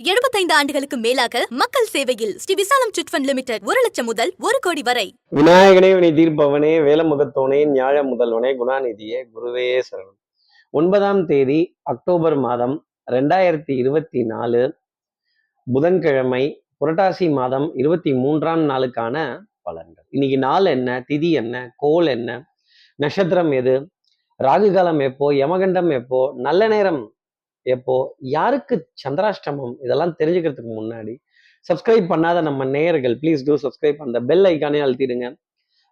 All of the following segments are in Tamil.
75 ஆண்டுகளுக்கு மேலாக மக்கள் சேவையில் ஸ்ரீ விசாலம் சிட்ஃபண்ட் லிமிடெட் ஒரு லட்சம் முதல் ஒரு கோடி வரை. விநாயகனே வினை தீர்ப்பவனே வேலமுகத்தோனே ஞாழ முதல்வனே குணாநிதியே குருவே சரணம். ஒன்பதாம் தேதி அக்டோபர் மாதம் ரெண்டாயிரத்தி இருபத்தி நாலு புதன்கிழமை புரட்டாசி மாதம் இருபத்தி மூன்றாம் நாளுக்கான பலன்கள். இன்னைக்கு நாள் என்ன திதி என்ன கோல் என்ன நட்சத்திரம் எது ராகு காலம் எப்போ யமகண்டம் எப்போ நல்ல நேரம் எப்போ? யாருக்கு சந்திராஷ்டமம்? இதெல்லாம் தெரிஞ்சுக்கிறதுக்கு முன்னாடி சப்ஸ்கிரைப் பண்ணாத நம்ம நேயர்கள் ப்ளீஸ் டூ சப்ஸ்கிரைப் அந்த பெல் ஐக்கானே அழுத்திடுங்க.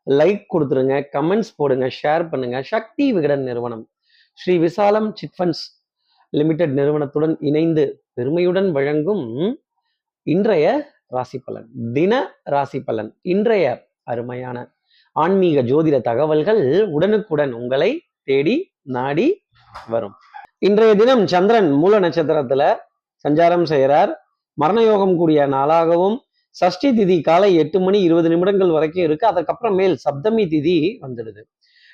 லைக் கொடுத்துருங்க கமெண்ட்ஸ் போடுங்க ஷேர் பண்ணுங்க. சக்தி விகடன் நிறுவனம் ஸ்ரீ விசாலம் சிட்ஃபண்ட்ஸ் லிமிடெட் நிறுவனத்துடன் இணைந்து பெருமையுடன் வழங்கும் இன்றைய ராசி பலன் தின ராசி பலன். இன்றைய அருமையான ஆன்மீக ஜோதிட தகவல்கள் உடனுக்குடன் உங்களை தேடி நாடி வரும். இன்றைய தினம் சந்திரன் மூல நட்சத்திரத்துல சஞ்சாரம் செய்கிறார். மரணயோகம் கூடிய நாளாகவும் சஷ்டி திதி காலை எட்டு மணி இருபது நிமிடங்கள் வரைக்கும் இருக்கு. அதுக்கப்புறம் மேல் சப்தமி திதி வந்துடுது.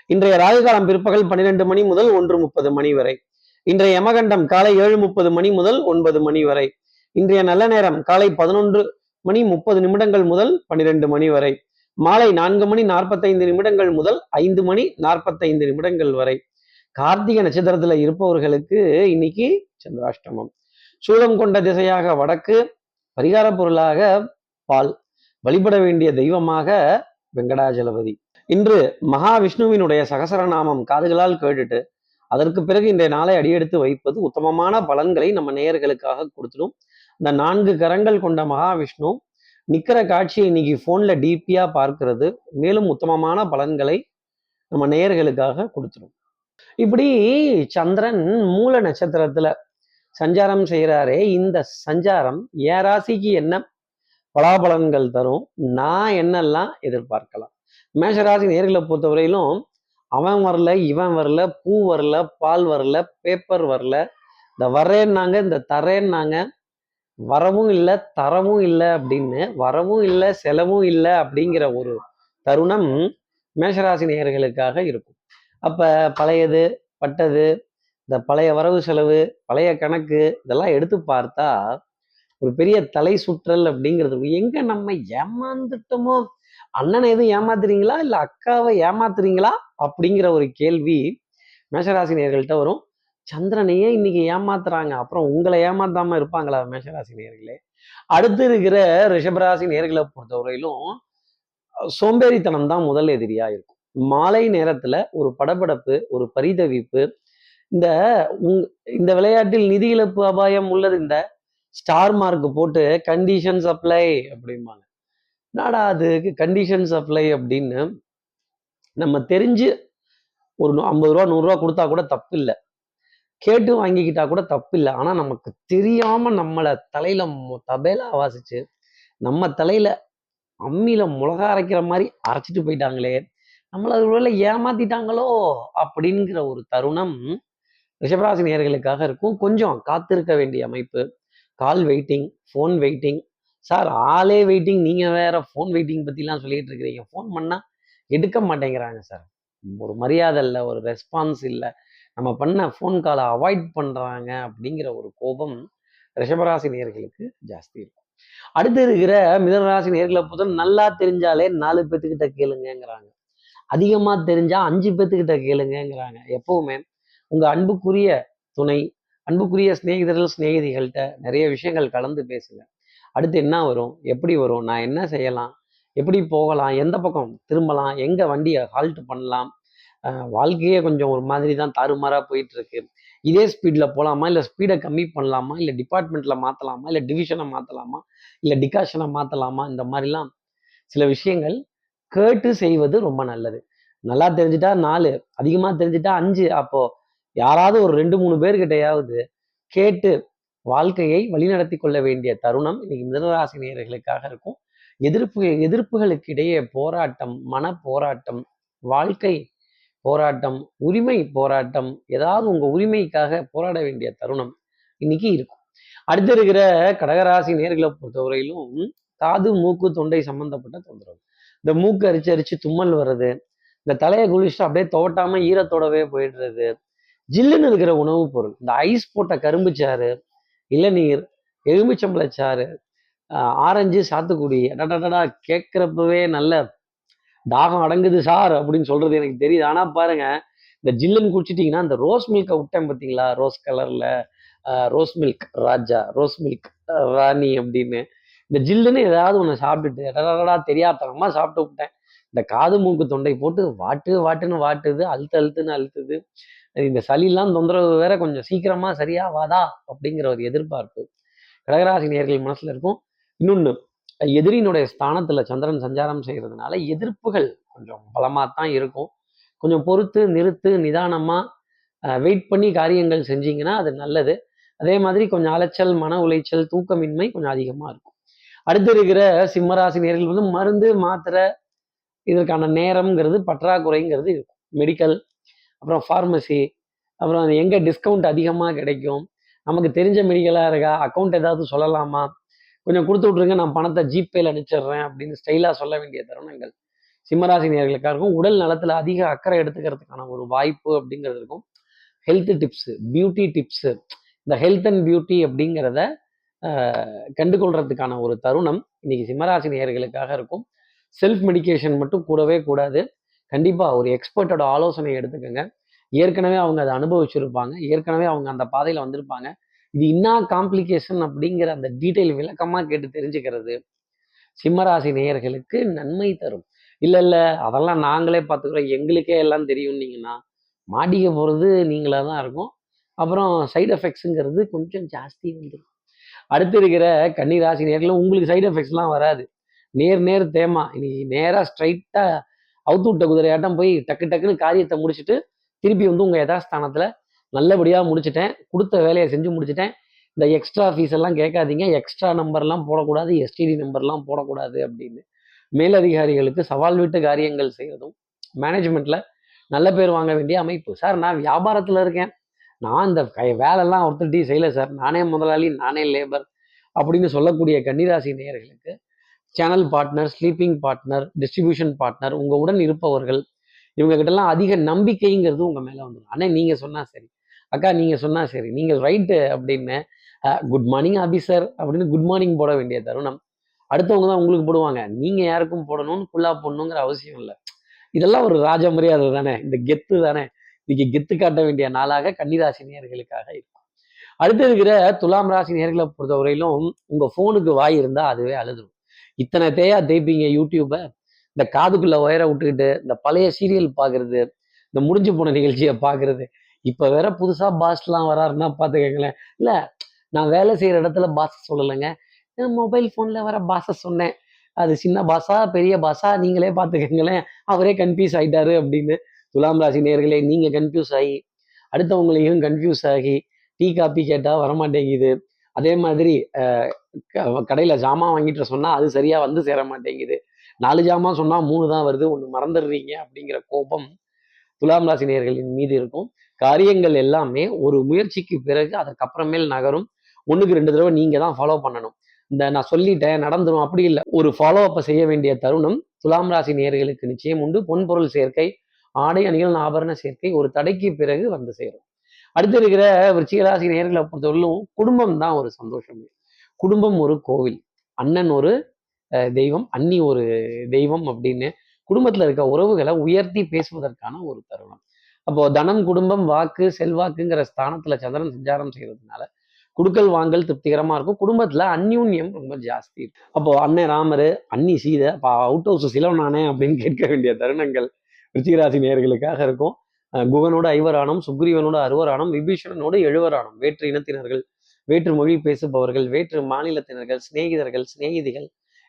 இன்றைய ராகுகாலம் பிற்பகல் பன்னிரெண்டு மணி முதல் ஒன்று முப்பது மணி வரை. இன்றைய யமகண்டம் காலை ஏழு முப்பது மணி முதல் ஒன்பது மணி வரை. இன்றைய நல்ல நேரம் காலை பதினொன்று மணி முப்பது நிமிடங்கள் முதல் பன்னிரெண்டு மணி வரை. மாலை நான்கு மணி நாற்பத்தைந்து நிமிடங்கள் முதல் ஐந்து மணி நாற்பத்தைந்து நிமிடங்கள் வரை. கார்த்திகை நட்சத்திரத்துல இருப்பவர்களுக்கு இன்னைக்கு சந்திராஷ்டமம். சூலம் கொண்ட திசையாக வடக்கு பரிகார பொருளாக பால் வழிபட வேண்டிய தெய்வமாக வெங்கடாஜலபதி. இன்று மகாவிஷ்ணுவினுடைய சகசரநாமம் காதுகளால் கேட்டுட்டு அதற்கு பிறகு இன்றைய நாளை அடியெடுத்து வைப்பது உத்தமமான பலன்களை நம்ம நேயர்களுக்காக கொடுத்துடும். இந்த நான்கு கரங்கள் கொண்ட மகாவிஷ்ணு நிக்கிற காட்சியை இன்னைக்கு போன்ல டிபியா பார்க்கிறது. மேலும் உத்தமமான பலன்களை நம்ம நேயர்களுக்காக கொடுத்துரும். இப்படி சந்திரன் மூல நட்சத்திரத்துல சஞ்சாரம் செய்கிறாரே இந்த சஞ்சாரம் என் ராசிக்கு என்ன பலாபலன்கள் தரும்? நான் என்னெல்லாம் எதிர்பார்க்கலாம்? மேஷராசி நேர்களை பொறுத்தவரையிலும் அவன் வரல இவன் வரல பூ வரல பால் வரல பேப்பர் வரல. இந்த வரேன்னாங்க இந்த தரேன்னாங்க வரவும் இல்லை தரவும் இல்லை அப்படின்னு வரவும் இல்லை செலவும் இல்லை அப்படிங்கிற ஒரு தருணம் மேஷராசி நேயர்களுக்காக இருக்கும். அப்ப பழையது பட்டது இந்த பழைய வரவு செலவு பழைய கணக்கு இதெல்லாம் எடுத்து பார்த்தா ஒரு பெரிய தலை சுற்றல் அப்படிங்கிறது எங்க நம்ம ஏமாந்துட்டோமோ? அண்ணனை எதுவும் ஏமாத்துறீங்களா? இல்லை அக்காவை ஏமாத்துறீங்களா? அப்படிங்கிற ஒரு கேள்வி மேஷராசி நேர்கள்ட்ட வரும். சந்திரனையே இன்னைக்கு ஏமாத்துறாங்க. அப்புறம் உங்களை ஏமாத்தாம இருப்பாங்களா மேஷராசி நேர்களே அடுத்து இருக்கிற ரிஷபராசி நேர்களை பொறுத்தவரையிலும் சோம்பேறித்தனம் தான் முதல் எதிரியா இருக்கும். மாலை நேரத்துல ஒரு படபடப்பு ஒரு பரிதவிப்பு. இந்த உங் இந்த விளையாட்டில் நிதி இழப்பு அபாயம் உள்ளது. இந்த ஸ்டார் மார்க் போட்டு கண்டிஷன்ஸ் அப்ளை அப்படிம்பாங்க. நாடா அது? கண்டிஷன்ஸ் அப்ளை அப்படின்னு நம்ம தெரிஞ்சு ஒரு ஐம்பது ரூபா நூறுரூவா கொடுத்தா கூட தப்பு இல்லை கேட்டு வாங்கிக்கிட்டா கூட தப்பு இல்லை ஆனா நமக்கு தெரியாம நம்மளை தலையில மொ- தபேலா வாசிச்சு நம்ம தலையில அம்மியில மிளகா அரைக்கிற மாதிரி அரைச்சிட்டு போயிட்டாங்களே. நம்மள ஒருவேளை ஏமாத்திட்டாங்களோ அப்படிங்கிற ஒரு தருணம் ரிஷபராசி நேர்களுக்காக இருக்கும். கொஞ்சம் காத்திருக்க வேண்டிய அமைப்பு. Call waiting phone waiting. Sir ஆளே வெயிட்டிங். நீங்கள் வேற ஃபோன் வெயிட்டிங் பற்றிலாம் சொல்லிட்டு இருக்கிறீங்க. ஃபோன் பண்ணால் எடுக்க மாட்டேங்கிறாங்க சார். ஒரு மரியாதை இல்லை ஒரு ரெஸ்பான்ஸ் இல்லை. நம்ம பண்ண ஃபோன் காலை அவாய்ட் பண்ணுறாங்க அப்படிங்கிற ஒரு கோபம் ரிஷபராசி நேர்களுக்கு ஜாஸ்தி இருக்கும். அடுத்து இருக்கிற மிதனராசி நேர்களை பொறுத்த நல்லா தெரிஞ்சாலே நாலு பேத்துக்கிட்ட கேளுங்கிறாங்க அதிகமா தெரிஞ்சா அஞ்சு பேத்துக்கிட்ட கேளுங்கங்கிறாங்க. எப்பவுமே உங்க அன்புக்குரிய துணை அன்புக்குரிய சிநேகிதர்கள் சிநேகிதிகள்கிட்ட நிறைய விஷயங்கள் கலந்து பேசுங்க. அடுத்து என்ன வரும்? எப்படி வரும்? நான் என்ன செய்யலாம்? எப்படி போகலாம்? எந்த பக்கம் திரும்பலாம்? எங்க வண்டியை ஹால்ட் பண்ணலாம்? வாழ்க்கையே கொஞ்சம் ஒரு மாதிரி தான் தாறுமாறா போயிட்டு இருக்கு இதே ஸ்பீட்ல போகலாமா இல்லை ஸ்பீடை கம்மி பண்ணலாமா? இல்லை டிபார்ட்மெண்ட்ல மாத்தலாமா? இல்லை டிவிஷனை மாத்தலாமா? இல்லை டிகாஷனை மாத்தலாமா? இந்த மாதிரிலாம் சில விஷயங்கள் கேட்டு செய்வது ரொம்ப நல்லது. நல்லா தெரிஞ்சுட்டா நாலு அதிகமாக தெரிஞ்சுட்டா அஞ்சு. அப்போ யாராவது ஒரு ரெண்டு மூணு பேர்கிட்டயாவது கேட்டு வாழ்க்கையை வழிநடத்தி கொள்ள வேண்டிய தருணம் இன்னைக்கு மிதனராசி நேயர்களுக்காக இருக்கும். எதிர்ப்பு எதிர்ப்புகளுக்கு இடையே போராட்டம் மன போராட்டம் வாழ்க்கை போராட்டம் உரிமை போராட்டம் ஏதாவது உங்க உரிமைக்காக போராட வேண்டிய தருணம் இன்னைக்கு இருக்கும். அடுத்து இருக்கிற கடகராசி நேர்களை பொறுத்தவரையிலும் காது மூக்கு தொண்டை சம்பந்தப்பட்ட தொந்தரவு. இந்த மூக்கு அரிச்சு அரிச்சு தும்மல் வர்றது இந்த தலையை குளிச்சுட்டு அப்படியே தோட்டாம ஈரத்தோடவே போயிடுறது ஜில்லுன்னு இருக்கிற உணவுப் பொருள் இந்த ஐஸ் போட்ட கரும்பு சாறு இளநீர் எலுமிச்சம்பளை சாறு ஆரஞ்சு சாத்துக்குடி அடடடா கேட்குறப்பவே நல்ல தாகம் அடங்குது சார் அப்படின்னு சொல்றது எனக்கு தெரியுது. ஆனால் பாருங்க இந்த ஜில்லுன்னு குடிச்சிட்டிங்கன்னா இந்த ரோஸ் மில்கை விட்டேன் பார்த்தீங்களா ரோஸ் கலர்ல ரோஸ் மில்க் ராஜா ரோஸ் மில்க் ராணி அப்படின்னு இந்த ஜில்லுன்னு ஏதாவது ஒன்று சாப்பிட்டுட்டு அடடடா தெரியாதனமா சாப்பிட்டு விட்டேன். இந்த காது மூக்கு தொண்டை போட்டு வாட்டு வாட்டுன்னு வாட்டுது அழுத்து அழுத்துன்னு அழுத்துது. இந்த சளிலாம் தொந்தரவு வேற கொஞ்சம் சீக்கிரமா சரியா வாதா அப்படிங்கிற ஒரு எதிர்பார்ப்பு கடகராசி நேர்கள் மனசுல இருக்கும். இன்னொன்று எதிரியினுடைய ஸ்தானத்துல சந்திரன் சஞ்சாரம் செய்யறதுனால எதிர்ப்புகள் கொஞ்சம் பலமாக தான் இருக்கும். கொஞ்சம் பொறுத்து நிறுத்து நிதானமா வெயிட் பண்ணி காரியங்கள் செஞ்சீங்கன்னா அது நல்லது. அதே மாதிரி கொஞ்சம் அலைச்சல் மன உளைச்சல் தூக்கமின்மை கொஞ்சம் அதிகமாக இருக்கும். அடுத்து இருக்கிற சிம்மராசி நேர்கள் வந்து மருந்து மாத்திரை இதற்கான நேரம்ங்கிறது பற்றாக்குறைங்கிறது இருக்கும். மெடிக்கல் அப்புறம் ஃபார்மசி அப்புறம் எங்கே டிஸ்கவுண்ட் அதிகமாக கிடைக்கும்? நமக்கு தெரிஞ்ச மெடிக்கலாக இருக்கா? அக்கௌண்ட் ஏதாவது சொல்லலாமா? கொஞ்சம் கொடுத்து விட்ருங்க நான் பணத்தை ஜிபேல அனுப்பிச்சிடுறேன் அப்படின்னு ஸ்டைலாக சொல்ல வேண்டிய தருணங்கள் சிம்மராசி நேர்களுக்காக இருக்கும். உடல் நலத்தில் அதிக அக்கறை எடுத்துக்கிறதுக்கான ஒரு வாய்ப்பு அப்படிங்கிறது இருக்கும். ஹெல்த் டிப்ஸு பியூட்டி டிப்ஸு இந்த ஹெல்த் அண்ட் பியூட்டி அப்படிங்கிறத கண்டுகொள்றதுக்கான ஒரு தருணம் இன்னைக்கு சிம்மராசி நேயர்களுக்காக இருக்கும். செல்ஃப் மெடிக்கேஷன் மட்டும் கூடவே கூடாது. கண்டிப்பாக ஒரு எக்ஸ்பர்ட்டோட ஆலோசனை எடுத்துக்கோங்க. ஏற்கனவே அவங்க அதை அனுபவிச்சிருப்பாங்க. ஏற்கனவே அவங்க அந்த பாதையில் வந்திருப்பாங்க. இது இன்னா காம்ப்ளிகேஷன் அப்படிங்கிற அந்த டீட்டெயில் விளக்கமாக கேட்டு தெரிஞ்சுக்கிறது சிம்மராசி நேயர்களுக்கு நன்மை தரும். இல்லை இல்லை அதெல்லாம் நாங்களே பார்த்துக்குறோம். எங்களுக்கே எல்லாம் தெரியும்னீங்கன்னா மாட்டிக்க போகிறது நீங்களாக தான் இருக்கும். அப்புறம் சைடு எஃபெக்ட்ஸுங்கிறது கொஞ்சம் ஜாஸ்தி வந்துடும் அடுத்து இருக்கிற கன்னிராசி நேர்களும் உங்களுக்கு சைடு எஃபெக்ட்ஸ்லாம் வராது. நேர் நேர் தேமா. இன்னைக்கு நேராக ஸ்ட்ரைட்டாக அவுத்து விட்ட குதிரையாட்டம் போய் டக்கு டக்குன்னு காரியத்தை முடிச்சுட்டு திருப்பி வந்து உங்கள் யதாஸ்தானத்தில் நல்லபடியாக முடிச்சிட்டேன். கொடுத்த வேலையை செஞ்சு முடிச்சிட்டேன். இந்த எக்ஸ்ட்ரா ஃபீஸ் எல்லாம் கேட்காதீங்க. எக்ஸ்ட்ரா நம்பர்லாம் போடக்கூடாது. எஸ்டிடி நம்பர்லாம் போடக்கூடாது அப்படின்னு. மேலதிகாரிகளுக்கு சவால் விட்டு காரியங்கள் செய்கிறதும் மேனேஜ்மெண்ட்டில் நல்ல பேர் வாங்க வேண்டிய அமைப்பு. சார் நான் வியாபாரத்தில் இருக்கேன். நான் இந்த கை- வேலைலாம் ஒருத்தர்ட்டையும் செய்யலை சார். நானே முதலாளி நானே லேபர் அப்படின்னு சொல்லக்கூடிய கன்னிராசி நேயர்களுக்கு channel partner sleeping partner distribution partner உங்கள் உடன் இருப்பவர்கள் இவங்க கிட்டலாம் அதிக நம்பிக்கைங்கிறது உங்கள் மேலே வந்துடும் ஆனால் நீங்கள் சொன்னால் சரி. அக்கா நீங்கள் சொன்னால் சரி. நீங்கள் ரைட்டு அப்படின்னு குட் மார்னிங் ஆபீசர் அப்படின்னு குட் மார்னிங் போட வேண்டிய தருணம். அடுத்தவங்க தான் உங்களுக்கு போடுவாங்க. நீங்கள் யாருக்கும் போடணும்னு ஃபுல்லாக போடணுங்கிற அவசியம் இல்லை. இதெல்லாம் ஒரு ராஜ மரியாதை தானே. இந்த கெத்து தானே. இன்னைக்கு கெத்து காட்ட வேண்டிய நாளாக கன்னிராசி நேயர்களுக்காக இருக்கும். அடுத்து இருக்கிற துலாம் ராசி நேர்களை பொறுத்தவரையிலும் உங்க போனுக்கு வாய் இருந்தா அதுவே அழுதுடும் இத்தனை தேயா தேய்ப்பீங்க யூடியூப்பை இந்த காதுக்குள்ள ஒயரை விட்டுக்கிட்டு இந்த பழைய சீரியல் பார்க்கறது இந்த முடிஞ்சு போன நிகழ்ச்சியை பார்க்கறது இப்போ வேற புதுசா பாஸ்லாம் வராருன்னா பார்த்துக்கங்களேன் இல்லை நான் வேலை செய்யற இடத்துல பாச சொல்லலைங்க. மொபைல் ஃபோனில் வர பாஸை சொன்னேன். அது சின்ன பாசா பெரிய பாஸா நீங்களே பார்த்துக்கங்களேன் அவரே கன்ஃபியூஸ் ஆயிட்டாரு அப்படின்னு துலாம் ராசி நேர்களே நீங்கள் கன்ஃபியூஸ் ஆகி அடுத்தவங்களையும் கன்ஃபியூஸ் ஆகி டீ காப்பி கேட்டால் வரமாட்டேங்குது. அதே மாதிரி கடையில் க- ஜாமான் வாங்கிட்டு சொன்னால் அது சரியாக வந்து சேர மாட்டேங்குது. நாலு ஜாமான் சொன்னால் மூணு தான் வருது ஒன்று மறந்துடுறீங்க அப்படிங்கிற கோபம் துலாம் ராசி நேர்களின் மீது இருக்கும். காரியங்கள் எல்லாமே ஒரு முயற்சிக்கு பிறகு அதற்கப்புறமேல் நகரும். ஒன்றுக்கு ரெண்டு தடவை நீங்கள் தான் ஃபாலோ பண்ணணும். இந்த நான் சொல்லிட்டேன் நடந்துடும் அப்படி இல்லை. ஒரு ஃபாலோ அப்பை செய்ய வேண்டிய தருணம் துலாம் ராசி நேயர்களுக்கு நிச்சயம் உண்டு. பொன்பொருள் சேர்க்கை ஆடை அணிகள் ஆபரண சேர்க்கை ஒரு தடைக்கு பிறகு வந்து சேரும். அடுத்து இருக்கிற விருச்சிகராசி நேர்களை பொறுத்தவரையிலும் குடும்பம் தான் ஒரு சந்தோஷம். குடும்பம் ஒரு கோவில். அண்ணன் ஒரு தெய்வம் அன்னி ஒரு தெய்வம் அப்படின்னு குடும்பத்தில் இருக்க உறவுகளை உயர்த்தி பேசுவதற்கான ஒரு தருணம். அப்போ தனம் குடும்பம் வாக்கு செல்வாக்குங்கிற ஸ்தானத்துல சந்திரன் சஞ்சாரம் செய்யறதுனால குடுக்கல் வாங்கல் திருப்திகரமா இருக்கும். குடும்பத்துல அந்யூன்யம் ரொம்ப ஜாஸ்தி இருக்கும். அப்போ அண்ணன் ராமர் அன்னி சீதை அப்போ அவுட் ஹவுஸ் சிலவனானே அப்படின்னு கேட்க வேண்டிய தருணங்கள் ரிச்சிகராசி நேயர்களுக்காக இருக்கும். குகனோட ஐவராணம் சுக்ரீவனோட அறுவராணம் விபீஷணனோட எழுவராணம். வேற்று இனத்தினர்கள் வேற்று மொழி பேசுபவர்கள் வேற்று மாநிலத்தினர்கள் சிநேகிதர்கள் சிநேகிதிகள்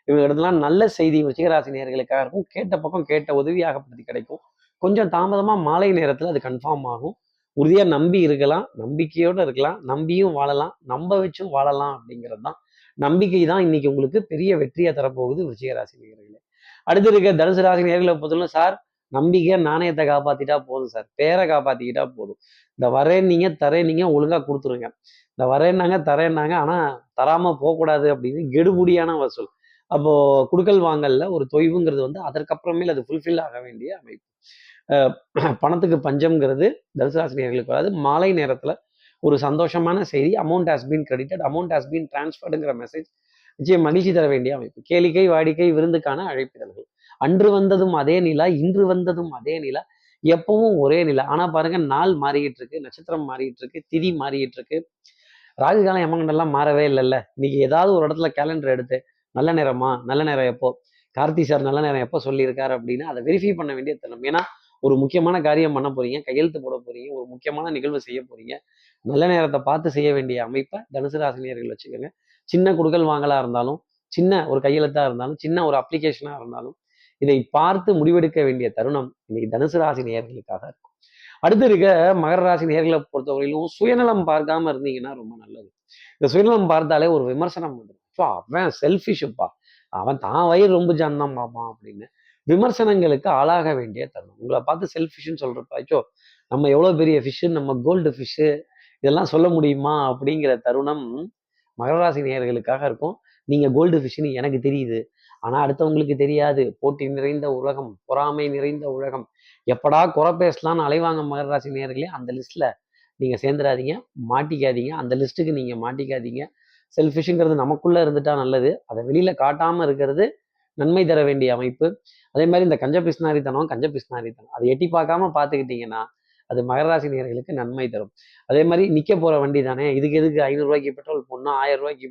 இவங்களிடத்துலாம் நல்ல செய்தி விருச்சிகராசி நேயர்களுக்காக இருக்கும். கேட்ட பக்கம் கேட்ட உதவியாகப்படுத்தி கிடைக்கும். கொஞ்சம் தாமதமா மாலை நேரத்துல அது கன்ஃபார்ம் ஆகும். உறுதியா நம்பி இருக்கலாம் நம்பிக்கையோட இருக்கலாம் நம்பியும் வாழலாம் நம்ப வச்சும் வாழலாம் அப்படிங்கிறது தான் நம்பிக்கை தான் இன்னைக்கு உங்களுக்கு பெரிய வெற்றியை தரப்போகுது விருச்சிகராசி நேயர்களே. அடுத்து இருக்க தனுசு ராசி நேர்களை பொறுத்தவரை சார் நம்பிக்கை நாணயத்தை காப்பாத்திட்டா போதும் சார் பேரை காப்பாத்திக்கிட்டா போதும். இந்த வரேன்னீங்க தரேன்னீங்க ஒழுங்கா கொடுத்துருங்க. இந்த வரேன்னாங்க தரேன்னாங்க ஆனா தராம போகக்கூடாது அப்படின்னு கெடுபுடியான வசூல். அப்போ குடுக்கல் வாங்கல்ல ஒரு தொய்வுங்கிறது வந்து அதற்கப்புறமேல் அது ஃபுல்ஃபில் ஆக வேண்டிய அமைப்பு. பணத்துக்கு பஞ்சம்ங்கிறது தனுசு வராது. மாலை நேரத்துல ஒரு சந்தோஷமான செய்தி amount has been credited amount has been டிரான்ஸ்ஃபர்டுங்கிற message நிச்சயம் மகிழ்ச்சி தர வேண்டிய அமைப்பு. கேளிக்கை வாடிக்கை விருந்துக்கான அழைப்பிதழ்கள். அன்று வந்ததும் அதே நிலா இன்று வந்ததும் அதே நிலா எப்பவும் ஒரே நிலா. ஆனா பாருங்க நாள் மாறிக்கிட்டு இருக்கு நட்சத்திரம் மாறிக்கிட்டு இருக்கு திதி மாறிக்கிட்டு இருக்கு. ராகு காலம் யமகண்டெல்லாம் மாறவே இல்லைல்ல. இன்னைக்கு ஏதாவது ஒரு இடத்துல கேலண்டர் எடுத்து நல்ல நேரமா நல்ல நேரம் எப்போ கார்த்தி சார் நல்ல நேரம் எப்போ சொல்லியிருக்காரு அப்படின்னா அதை வெரிஃபை பண்ண வேண்டிய தருணம். ஏன்னா ஒரு முக்கியமான காரியம் பண்ண போறீங்க கையெழுத்து போட போறீங்க ஒரு முக்கியமான நிகழ்வு செய்ய போறீங்க. நல்ல நேரத்தை பார்த்து செய்ய வேண்டிய அமைப்பை தனுசு ராசினியர்கள் வச்சுக்கோங்க. சின்ன குடுக்கல் வாங்கலா இருந்தாலும் சின்ன ஒரு கையெழுத்தா இருந்தாலும் சின்ன ஒரு அப்ளிகேஷனா இருந்தாலும் இதை பார்த்து முடிவெடுக்க வேண்டிய தருணம் இன்னைக்கு தனுசு ராசி நேயர்களுக்காக இருக்கும். அடுத்து இருக்க மகர ராசி நேர்களை பொறுத்தவரையிலும் சுயநலம் பார்க்காம இருந்தீங்கன்னா ரொம்ப நல்லது. இந்த சுயநலம் பார்த்தாலே ஒரு விமர்சனம் வந்துடும். அவன் செல்ஃபிஷுப்பா அவன் தான் வயிறு ரொம்ப ஜான்தான் பார்ப்பான் அப்படின்னு விமர்சனங்களுக்கு ஆளாக வேண்டிய தருணம். உங்களை பார்த்து செல்ஃபிஷ்ன்னு சொல்றப்ப ஐயோ நம்ம எவ்வளோ பெரிய ஃபிஷ்ஷு நம்ம கோல்டு ஃபிஷ்ஷு இதெல்லாம் சொல்ல முடியுமா? அப்படிங்கிற தருணம் மகர ராசி நேயர்களுக்காக இருக்கும். நீங்க கோல்டு ஃபிஷ்ஷுன்னு எனக்கு தெரியுது. ஆனா அடுத்தவங்களுக்கு தெரியாது. போட்டி நிறைந்த உலகம் பொறாமை நிறைந்த உலகம். எப்படா குறை பேசலாம்னு அலைவாங்க மகர ராசி அந்த லிஸ்ட்ல நீங்க சேர்ந்துடாதீங்க மாட்டிக்காதீங்க. அந்த லிஸ்ட்டுக்கு நீங்க மாட்டிக்காதீங்க. செல்ஃபிஷுங்கிறது நமக்குள்ள இருந்துட்டா நல்லது. அதை வெளியில காட்டாம இருக்கிறது நன்மை தர வேண்டிய அமைப்பு. அதே மாதிரி இந்த கஞ்ச பிஸ்னாரித்தனம் கஞ்ச பிஸ்னாரித்தனம் அதை எட்டி பார்க்காம பார்த்துக்கிட்டீங்கன்னா அது மகர ராசி நேயர்களுக்கு நன்மை தரும். அதே மாதிரி நிற்க போகிற வண்டி தானே இதுக்கு எதுக்கு ஐநூறுரூவாய்க்கு பெட்ரோல் போடணும் ஆயிரம் ரூபாய்க்கு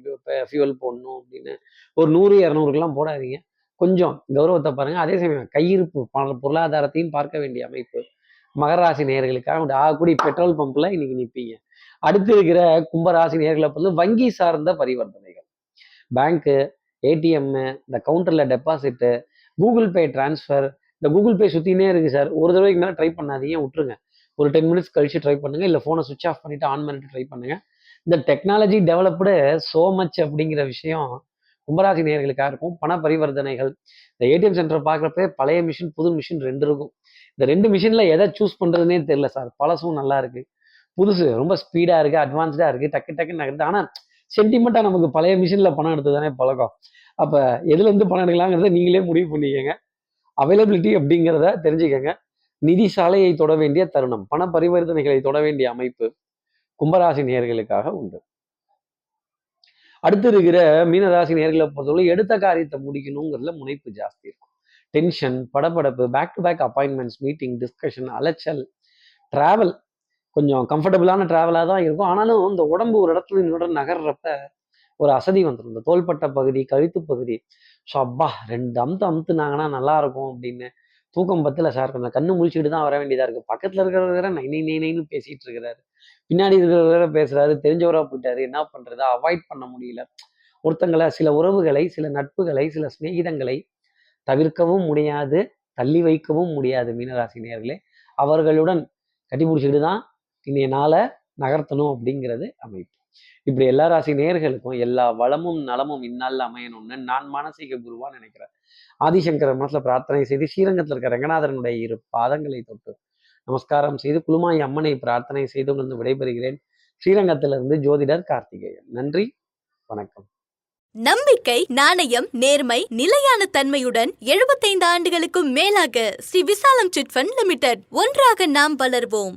ஃபியூவல் போடணும் அப்படின்னு. ஒரு நூறு இரநூறுக்கெல்லாம் போடாதீங்க. கொஞ்சம் கௌரவத்தை பாருங்கள் அதே சமயம் கையிருப்பு பொருளாதாரத்தையும் பார்க்க வேண்டிய அமைப்பு. மகர ராசி நேயர்களுக்காக ஆகக்கூடிய பெட்ரோல் பம்ப்ல இன்னைக்கு நிற்பீங்க அடுத்து இருக்கிற கும்பராசி நேர்களை பொறுத்து வங்கி சார்ந்த பரிவர்த்தனைகள். பேங்க்கு ஏடிஎம்மு இந்த கவுண்டரில் டெபாசிட்டு கூகுள் பே டிரான்ஸ்ஃபர் இந்த கூகுள் பே சுற்றினே இருக்குது சார். ஒரு தடவைக்கு மேலே ட்ரை பண்ணாதீங்க விட்டுருங்க. ஒரு டென் மினிட்ஸ் கழிச்சு ட்ரை பண்ணுங்க. இல்லை ஃபோனை சுவிச் ஆஃப் பண்ணிட்டு ஆன் பண்ணிட்டு ட்ரை பண்ணுங்க. இந்த டெக்னாலஜி டெவலப்டு சோ மச் அப்படிங்கிற விஷயம் கும்பராசி நேயர்களுக்காக இருக்கும். பண பரிவர்த்தனைகள். இந்த ஏடிஎம் சென்டர் பார்க்குறப்ப பழைய மிஷின் புது மிஷின் ரெண்டு இருக்கும். இந்த ரெண்டு மிஷினில் எதை சூஸ் பண்ணுறதுனே தெரில சார் பழசும் நல்லா இருக்கு. புதுசு ரொம்ப ஸ்பீடாக இருக்குது அட்வான்ஸ்டாக இருக்குது டக்கு டக்குன்னு நகருது ஆனால் சென்டிமெண்ட்டாக நமக்கு பழைய மிஷினில் பணம் எடுத்து தானே பழக்கம். அப்போ எதுலேருந்து பணம் எடுக்கலாங்கிறத நீங்களே முடிவு பண்ணிக்கங்க. அவைலபிலிட்டி அப்படிங்கிறத தெரிஞ்சுக்கோங்க. நிதி சாலையை தொட வேண்டிய தருணம் பண பரிவர்த்தனைகளை தொட வேண்டிய அமைப்பு கும்பராசி நேயர்களுக்காக உண்டு. அடுத்து இருக்கிற மீனராசி நேர்களை பொறுத்தவரை எடுத்த காரியத்தை முடிக்கணுங்கிறதுல முனைப்பு ஜாஸ்தி இருக்கும். Tension படப்படப்பு back to back appointments meeting discussion அலைச்சல் டிராவல் கொஞ்சம் கம்ஃபர்டபுளான டிராவலாக தான் இருக்கும். ஆனாலும் இந்த உடம்பு ஒரு இடத்துல இன்னொரு நகர்றப்ப ஒரு அசதி வந்துடும் இந்த தோள்பட்ட பகுதி கழுத்து பகுதி ஸோ அப்பா ரெண்டு அமுத்து அமுத்துனாங்கன்னா நல்லா இருக்கும் அப்படின்னு தூக்கம் பத்தில் சார் கொஞ்சம் கண்ணு முழிச்சுக்கிட்டு தான் வர வேண்டியதா இருக்கு. பக்கத்துல இருக்கிறவர் வேற நை நை நை நைன்னு பேசிட்டு இருக்கிறாரு. பின்னாடி இருக்கிறவர் வேற பேசுறாரு. தெரிஞ்சவரா போயிட்டாரு. என்ன பண்றது? அவாய்ட் பண்ண முடியல. ஒருத்தங்களை சில உறவுகளை சில நட்புகளை சில சிநேகிதங்களை தவிர்க்கவும் முடியாது. தள்ளி வைக்கவும் முடியாது மீனராசி நேயர்களே. அவர்களுடன் கட்டி தான் இன்றைய நாளை நகர்த்தணும் அப்படிங்கிறது அமைப்பு. இப்படி எல்லா ராசி நேர்களுக்கும் எல்லா வளமும் நலமும் இந்நாளில் அமையணும்னு நான் மானசீக குருவா நினைக்கிறேன். ஆதிசங்கர மனசுல பிரார்த்தனை செய்து ஸ்ரீரங்கத்தில் இருக்க ரங்கநாதனுடைய இரு பாதங்களை தொட்டு நமஸ்காரம் செய்து குழுமாய் அம்மனை பிரார்த்தனை செய்து வந்து விடைபெறுகிறேன். ஸ்ரீரங்கத்திலிருந்து ஜோதிடர் கார்த்திகேயன். நன்றி வணக்கம். நம்பிக்கை நாணயம் நேர்மை நிலையான தன்மையுடன் 75 ஆண்டுகளுக்கும் மேலாக ஸ்ரீ விசாலம் சிட் ஃபண்ட் லிமிடெட். ஒன்றாக நாம் வளர்வோம்.